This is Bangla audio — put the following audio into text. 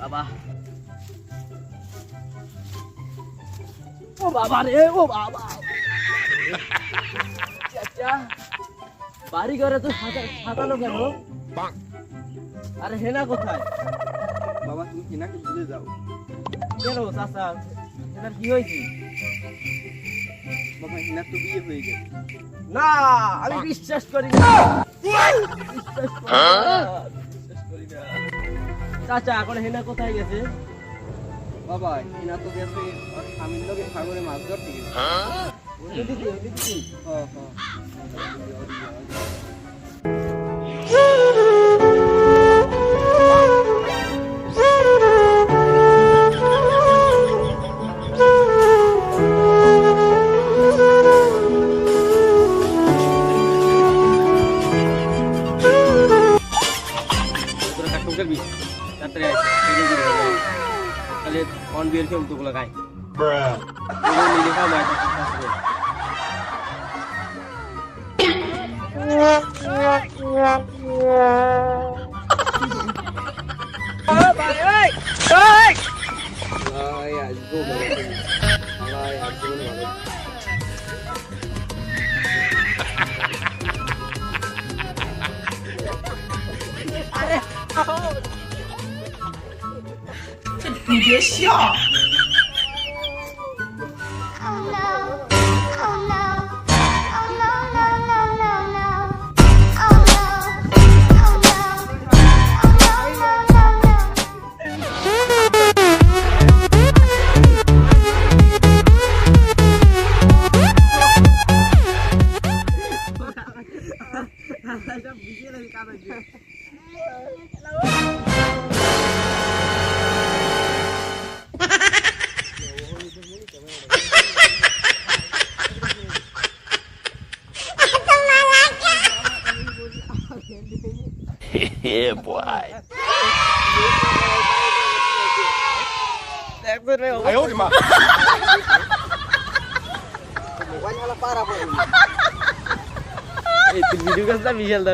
বাবা ও বাবা রে ও বাবা। বাড়ি ঘরে তো সাজানো কেন? আরে হেনা কোথায়? বাবা তুমি কিনাকে ভুলে যাও। কেন চাচা? হেনার কি হয়েছে? বাবা হিনার তো বিয়ে হয়ে গেছে। না আমি বিশ্বাস করি না। বিশ্বাস করি না, না। চাচা এখন হেনা কোথায় গেছে? বাবা হিনা তো গেছে স্বামীর লোকে সাগরে মাছ ধরতে গেছে। ওদিকে ওদিকে। হ হ। Kalian on beer sih untuk lagi. Bro. 你别笑。মাছ আল্লাহ আসব ভালো করে। আল্লাহ আসব ভালো Oh no. Oh no. Oh